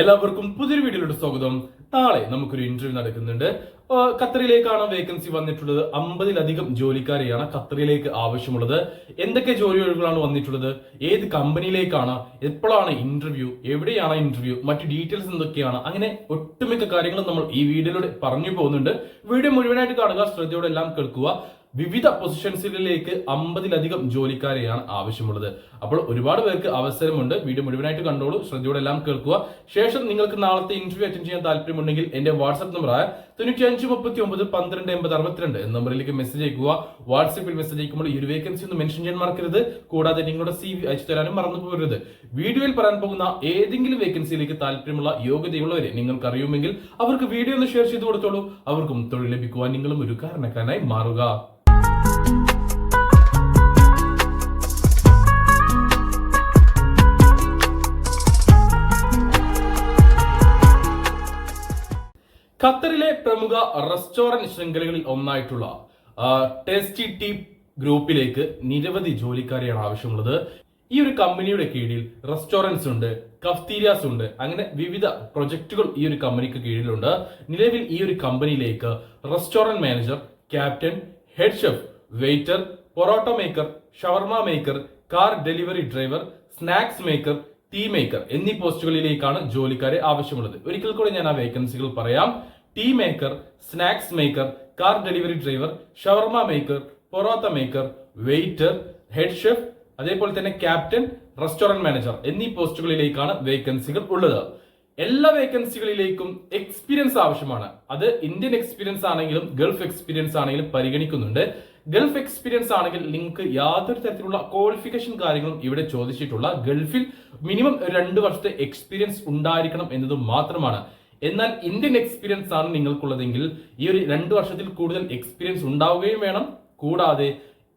എല്ലാവർക്കും പുതിയൊരു വീഡിയോയിലോട്ട് സ്വാഗതം. നാളെ നമുക്കൊരു ഇന്റർവ്യൂ നടക്കുന്നുണ്ട്. ഖത്തറിലേക്കാണ് വേക്കൻസി വന്നിട്ടുള്ളത്. അമ്പതിലധികം ജോലിക്കാരെയാണ് ഖത്തറിലേക്ക് ആവശ്യമുള്ളത്. എന്തൊക്കെ ജോലി ഒഴിവുകളാണ് വന്നിട്ടുള്ളത്? ഏത് കമ്പനിയിലേക്കാണ്? എപ്പോഴാണ് ഇന്റർവ്യൂ എവിടെയാണ് ഇന്റർവ്യൂ മറ്റു ഡീറ്റെയിൽസ് എന്തൊക്കെയാണ്? അങ്ങനെ ഒട്ടുമിക്ക കാര്യങ്ങളും നമ്മൾ ഈ വീഡിയോയിലൂടെ പറഞ്ഞു പോകുന്നുണ്ട്. വീഡിയോ മുഴുവനായിട്ട് കാണുക ശ്രദ്ധയോടെ എല്ലാം കേൾക്കുക. വിവിധ പൊസിഷൻസുകളിലേക്ക് അമ്പതിലധികം ജോലിക്കാരെയാണ് ആവശ്യമുള്ളത്. അപ്പോൾ ഒരുപാട് പേർക്ക് അവസരമുണ്ട്. വീഡിയോ മുഴുവനായിട്ട് കണ്ടോളൂ. ശ്രദ്ധയോടെ എല്ലാം കേൾക്കുക. ശേഷം നിങ്ങൾക്ക് നാളത്തെ ഇന്റർവ്യൂ അറ്റൻഡ് ചെയ്യാൻ താല്പര്യമുണ്ടെങ്കിൽ എന്റെ വാട്സ്ആപ്പ് നമ്പറായ തൊണ്ണൂറ്റി അഞ്ച് മുപ്പത്തി ഒമ്പത് പന്ത്രണ്ട് എൺപത് അറുപത്തിരണ്ട് എന്ന നമ്പറിലേക്ക് മെസ്സേജ് അയക്കുക. വാട്സ്ആപ്പിൽ മെസ്സേജ് അയക്കുമ്പോൾ ഈ ഒരു വേക്കൻസി ഒന്ന് മെൻഷൻ ചെയ്യാൻ മറക്കരുത്. കൂടാതെ നിങ്ങളുടെ സി വി അയച്ചു തരാനും മറന്നു പോകരുത്. വീഡിയോയിൽ പറയാൻ പോകുന്ന ഏതെങ്കിലും വേക്കൻസിയിലേക്ക് താല്പര്യമുള്ള യോഗ്യതയുള്ളവരെ നിങ്ങൾക്ക് അറിയുമെങ്കിൽ അവർക്ക് വീഡിയോ ഒന്ന് ഷെയർ ചെയ്ത് കൊടുത്തോളൂ. അവർക്കും തൊഴിൽ ലഭിക്കുവാൻ നിങ്ങളും ഒരു കാരണക്കാരനായി മാറുക. ഖത്തറിലെ പ്രമുഖ റെസ്റ്റോറന്റ് ശൃംഖലകളിൽ ഒന്നായിട്ടുള്ള ടേസ്റ്റി ടീ ഗ്രൂപ്പിലേക്ക് നിരവധി ജോലിക്കാരെയാണ് ആവശ്യമുള്ളത്. ഈ ഒരു കമ്പനിയുടെ കീഴിൽ റെസ്റ്റോറന്റ്സ് ഉണ്ട് കഫ്തീരിയാസ് ഉണ്ട് അങ്ങനെ വിവിധ പ്രൊജക്ടുകൾ ഈ ഒരു കമ്പനിക്ക് കീഴിലുണ്ട്. നിലവിൽ ഈ ഒരു കമ്പനിയിലേക്ക് restaurant manager captain head chef waiter parotta maker shawarma maker car delivery driver snacks maker tea maker എന്നീ പോസ്റ്റുകളിലേക്കാണ് ജോലിക്കാരെ ആവശ്യമുള്ളത്. ഒരിക്കൽ കൂടി ഞാൻ ആ വേക്കൻസികൾ പറയാം. Tea maker snacks maker car delivery driver shawarma maker parotta maker waiter head chef അതേപോലെ തന്നെ ക്യാപ്റ്റൻ റെസ്റ്റോറന്റ് മാനേജർ എന്നീ പോസ്റ്റുകളിലേക്കാണ് വേക്കൻസികൾ ഉള്ളത്. എല്ലാ വേക്കൻസികളിലേക്കും എക്സ്പീരിയൻസ് ആവശ്യമാണ്. അത് ഇന്ത്യൻ എക്സ്പീരിയൻസ് ആണെങ്കിലും ഗൾഫ് എക്സ്പീരിയൻസ് ആണെങ്കിലും പരിഗണിക്കുന്നുണ്ട്. ഗൾഫ് എക്സ്പീരിയൻസ് ആണെങ്കിൽ നിങ്ങൾക്ക് യാതൊരു തരത്തിലുള്ള ക്വാളിഫിക്കേഷൻ കാര്യങ്ങളും ഇവിടെ ചോദിച്ചിട്ടുള്ള ഗൾഫിൽ മിനിമം രണ്ട് വർഷത്തെ എക്സ്പീരിയൻസ് ഉണ്ടായിരിക്കണം എന്നത് മാത്രമാണ്. എന്നാൽ ഇന്ത്യൻ എക്സ്പീരിയൻസ് ആണ് നിങ്ങൾക്കുള്ളതെങ്കിൽ ഈ ഒരു രണ്ട് വർഷത്തിൽ കൂടുതൽ എക്സ്പീരിയൻസ് ഉണ്ടാവുകയും വേണം. കൂടാതെ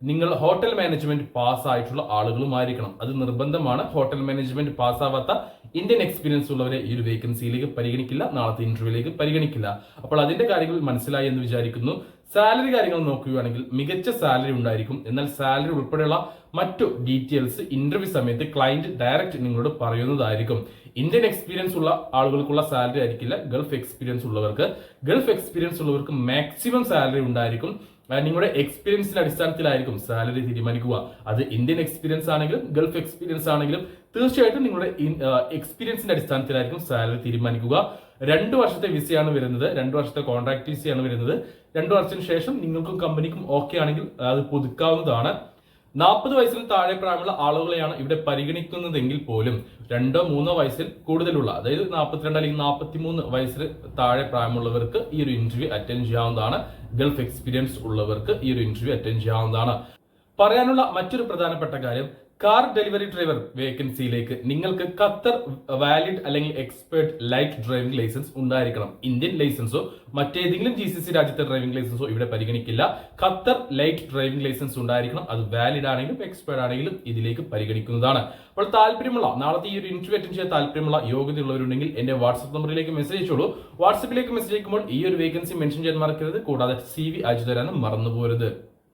നിങ്ങൾ ഹോട്ടൽ മാനേജ്മെന്റ് പാസ് ആയിട്ടുള്ള ആളുകളുമായിരിക്കണം. അത് നിർബന്ധമാണ്. ഹോട്ടൽ മാനേജ്മെന്റ് പാസ്സാവാത്ത ഇന്ത്യൻ എക്സ്പീരിയൻസ് ഉള്ളവരെ ഈ ഒരു വേക്കൻസിയിലേക്ക് പരിഗണിക്കില്ല. നാളത്തെ ഇന്റർവ്യൂയിലേക്ക് പരിഗണിക്കില്ല. അപ്പോൾ അതിന്റെ കാര്യങ്ങൾ മനസ്സിലായി എന്ന് വിചാരിക്കുന്നു. സാലറി കാര്യങ്ങൾ നോക്കുകയാണെങ്കിൽ മികച്ച സാലറി ഉണ്ടായിരിക്കും. എന്നാൽ സാലറി ഉൾപ്പെടെയുള്ള മറ്റു ഡീറ്റെയിൽസ് ഇന്റർവ്യൂ സമയത്ത് ക്ലയന്റ് ഡയറക്റ്റ് നിങ്ങളോട് പറയുന്നതായിരിക്കും. ഇന്ത്യൻ എക്സ്പീരിയൻസ് ഉള്ള ആളുകൾക്കുള്ള സാലറി ആയിരിക്കില്ല. ഗൾഫ് എക്സ്പീരിയൻസ് ഉള്ളവർക്ക്. ഗൾഫ് എക്സ്പീരിയൻസ് ഉള്ളവർക്ക് മാക്സിമം സാലറി ഉണ്ടായിരിക്കും. നിങ്ങളുടെ എക്സ്പീരിയൻസിന്റെ അടിസ്ഥാനത്തിലായിരിക്കും സാലറി തീരുമാനിക്കുക. അത് ഇന്ത്യൻ എക്സ്പീരിയൻസ് ആണെങ്കിലും ഗൾഫ് എക്സ്പീരിയൻസ് ആണെങ്കിലും തീർച്ചയായിട്ടും നിങ്ങളുടെ എക്സ്പീരിയൻസിന്റെ അടിസ്ഥാനത്തിലായിരിക്കും സാലറി തീരുമാനിക്കുക. രണ്ട് വർഷത്തെ വിസയാണ് വരുന്നത്. രണ്ട് വർഷത്തെ കോൺട്രാക്ട് വിസയാണ് വരുന്നത്. രണ്ട് വർഷത്തിന് ശേഷം നിങ്ങൾക്കും കമ്പനിക്കും ഓക്കെ ആണെങ്കിൽ അത് പുതുക്കാവുന്നതാണ്. നാൽപ്പത് വയസ്സിന് താഴെ പ്രായമുള്ള ആളുകളെയാണ് ഇവിടെ പരിഗണിക്കുന്നതെങ്കിൽ പോലും രണ്ടോ മൂന്നോ വയസ്സിൽ കൂടുതലുള്ള അതായത് നാൽപ്പത്തിരണ്ട് അല്ലെങ്കിൽ നാൽപ്പത്തി മൂന്ന് വയസ്സിൽ താഴെ പ്രായമുള്ളവർക്ക് ഈ ഒരു ഇന്റർവ്യൂ അറ്റൻഡ് ചെയ്യാവുന്നതാണ്. ഗൾഫ് എക്സ്പീരിയൻസ് ഉള്ളവർക്ക് ഈ ഒരു ഇന്റർവ്യൂ അറ്റൻഡ് ചെയ്യാവുന്നതാണ്. പറയാനുള്ള മറ്റൊരു പ്രധാനപ്പെട്ട കാര്യം കാർ ഡെലിവറി ഡ്രൈവർ വേക്കൻസിയിലേക്ക് നിങ്ങൾക്ക് ഖത്തർ വാലിഡ് അല്ലെങ്കിൽ എക്സ്പേർട്ട് ലൈറ്റ് ഡ്രൈവിംഗ് ലൈസൻസ് ഉണ്ടായിരിക്കണം. ഇന്ത്യൻ ലൈസൻസോ മറ്റേതെങ്കിലും ജി സി സി രാജ്യത്തെ ഡ്രൈവിംഗ് ലൈസൻസോ ഇവിടെ പരിഗണിക്കില്ല. ഖത്തർ ലൈറ്റ് ഡ്രൈവിംഗ് ലൈസൻസ് ഉണ്ടായിരിക്കണം. അത് വാലിഡ് ആണെങ്കിലും എക്സ്പേർട്ട് ആണെങ്കിലും ഇതിലേക്ക് പരിഗണിക്കുന്നതാണ്. അപ്പോൾ താല്പര്യമുള്ള നാളത്തെ ഈ ഒരു ഇന്റർവ്യൂ അറ്റൻഡ് ചെയ്യാൻ താല്പര്യമുള്ള യോഗ്യതയുള്ളവരുണ്ടെങ്കിൽ എന്റെ വാട്സ്ആപ്പ് നമ്പറിലേക്ക് മെസ്സേജ് അയച്ചോളൂ. വാട്സ്ആപ്പിലേക്ക് മെസ്സേജ് അയക്കുമ്പോൾ ഈ ഒരു വേക്കൻസി മെൻഷൻ ചെയ്യാൻ മറക്കരുത്. കൂടാതെ സി വി അയച്ചു തരാനും മറന്നു പോരുത്